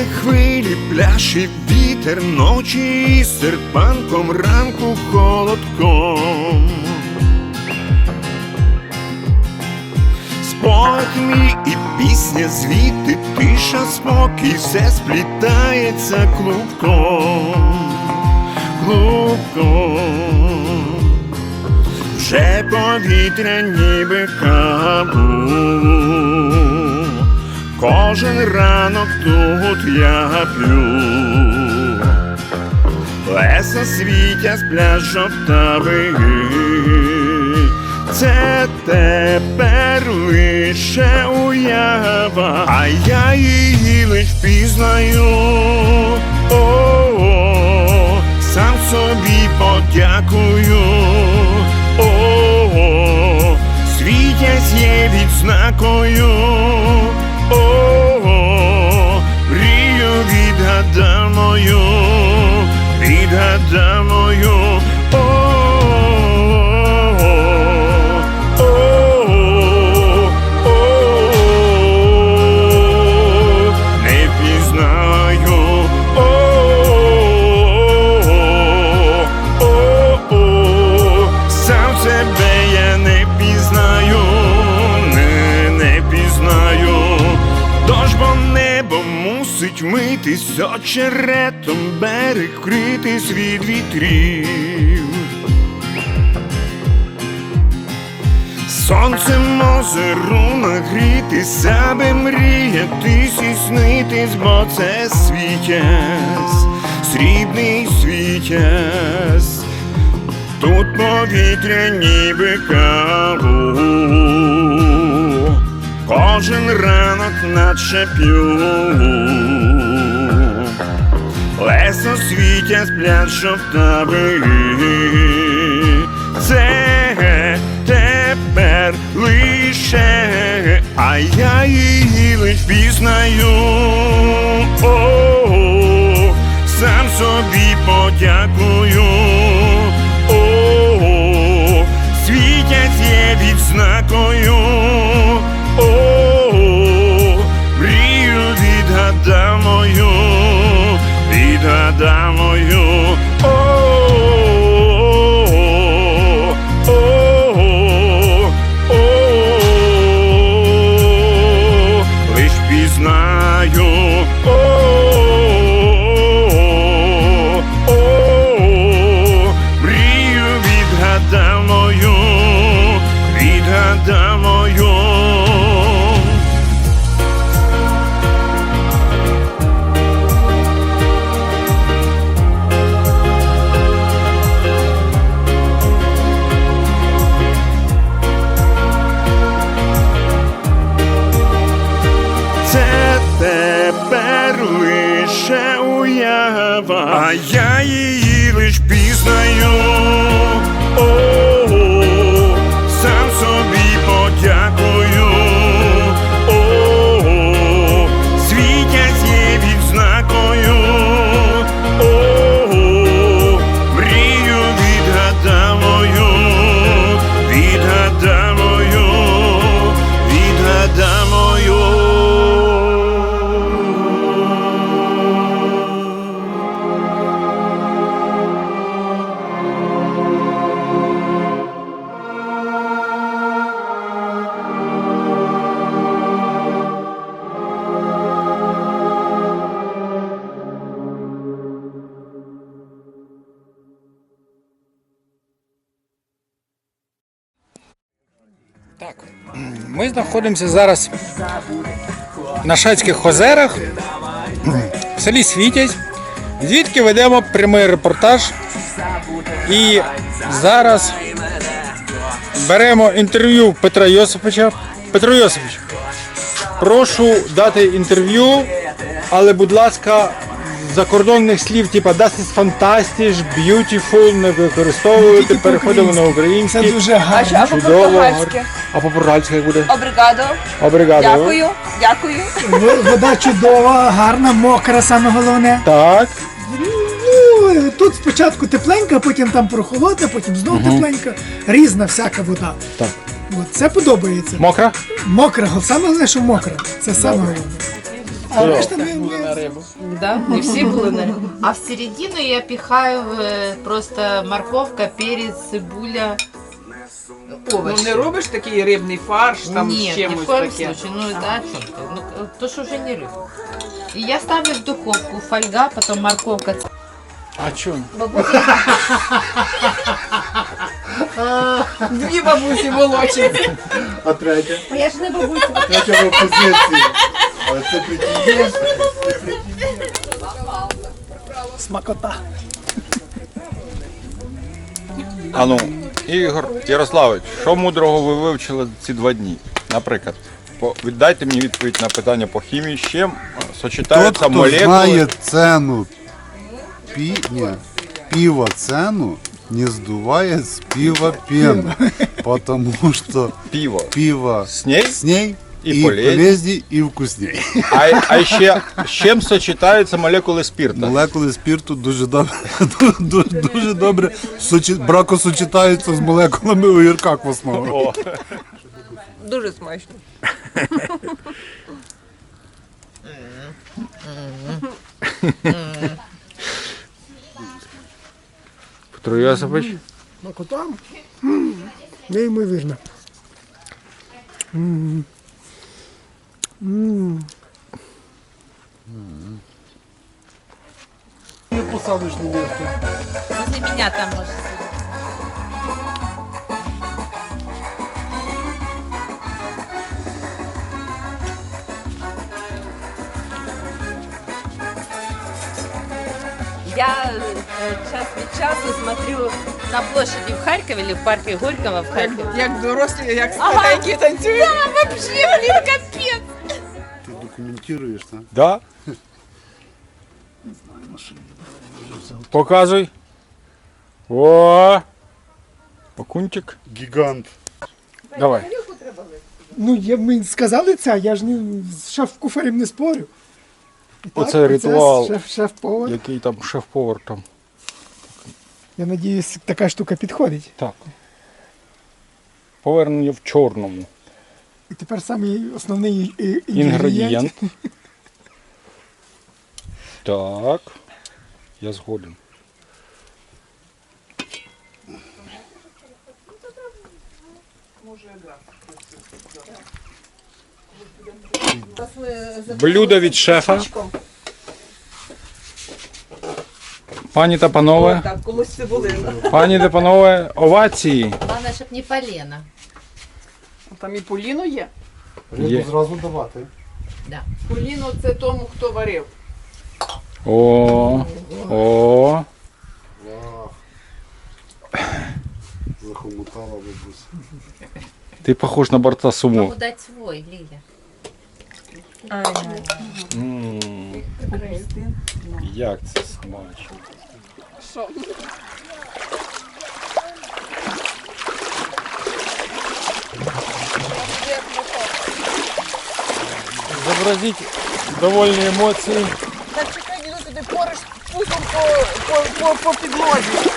хвилі, пляші, вітер, ночі, і серпанком ранку холодком. Спогад мій і пісня звідти, тиша, спокій, все сплітається клубком, клубком. Вже повітря ніби каву. Кожен ранок тут я п'ю. Леса світя сплять жовтави. Це тепер лише уява, а я її лиш пізнаю. О, сам собі подякую. О, світязь є відзнакою. О, мрію відгадамою, відгадамою. Мусить очеретом, берег вкритись від вітрів. Сонцем озеру нагрітись, аби мріятись і снитись, бо це світязь, срібний світязь, тут повітря ніби каву, кожен ранок наче п'ю. Лесо світя сплять жовтави. Це тепер лише, а я її лиш пізнаю. Ми знаходимося зараз на Шацьких озерах в селі Світязь, звідки ведемо прямий репортаж. І зараз беремо інтерв'ю Петра Йосиповича. Петро Йосипович, прошу дати інтерв'ю, але, будь ласка, закордонних слів, типа das ist fantastisch, beautiful, не використовуйте, Тільки переходимо на Це український. дуже А, гарно. що, а Чудово. по-португальськи? А по-португальськи як буде? Обригадо. Обригадо. Дякую. Дякую. В- Вода чудова, гарна, мокра, саме головне. Так. Ну, тут спочатку тепленька, потім там прохолода, потім знов тепленька. Різна всяка вода. Так. От, це подобається. Мокра? Мокра, саме головне, що мокра. Це саме головне. А решта ми, ми Да, не всі були на А в середину я пихаю е, просто морковка, перець, цибуля, Ну овочі. не робиш такий рибний фарш, там Нет, з ни чимось в коем таке. случае. Ну, это о чем ты? Ну, к- то, что уже не рыба. И я ставлю в духовку фольга, потом морковка. А чому? Дві бабусі молодші. А третя? Я ж не бабуся. Третя в опозиції. Але це прикинь. смакота. Ану, Ігор Ярославович, що мудрого ви вивчили ці два дні? Наприклад, по, віддайте мені відповідь на питання по хімії, з чим Тот, сочетаються хто молекули. знає ціну пі... Ні, пива ціну, не здуває з пива пену. Потому что Пиво. пиво С ней? с ней И и, полезней. полезней, и вкусней. А, а ще з чим сочетаються молекули спирта? Молекули спирту дуже добре, дуже, дуже добре сочі... бракосочетаються з молекулами у гірках в основному. О, Дуже смачно. Петро Йосипович? Смакота? М, Неймовірно. М. М. Посадочне місце. Возле меня там может Я э, час від часу смотрю на площади в Харькове или в парке Горького в Харькове. Як дорослі, як Ага. старенькі танцюють. Вообще, блин, капец! Ти Документуєш, так? Да? Показуй. О! Окунчик. Гігант. Давай. Ну, я, ми сказали це, я ж не, з шеф-куфарем не спорю. І Оце ритуал. Шеф, шеф-повар. Який там шеф-повар там. Я надіюсь, така штука підходить. Так. Повернення в чорному. І тепер самий основний інгредієнт. Інгредієнт. Так. Я згоден. Блюдо від шефа. Пані та панове, пані та панове, овації. Главное, чтоб не полено. Там і поліно є. Є. зразу давати. Поліно це тому, хто варив. О, о. Захомутала бабуся. Ти похож на борта сумо. Могу дать свой, Лиля. М, Як це смачно. Зобразіть довольні емоції. Так чекай, діду, ти пориш пузом по, по, по, по підлозі.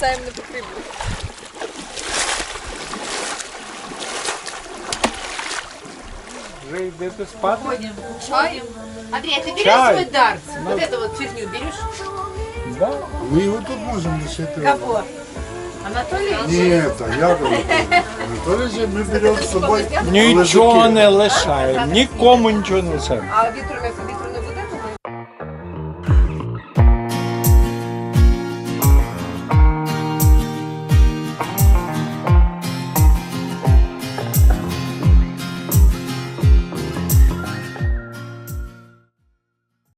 Це їм не потрібно. Вже йдете спати? Ходим, уходим. Андрей, а ты берешь Чай. свой дарт? Вот эту вот фигню берешь? Да. Ми його тут можемо лишити. Кого? Анатолий? Ні, та я говорю. Анатолій же ми беремо з собою. Нічого не лишаємо, нікому нічого не лишаємо. А собі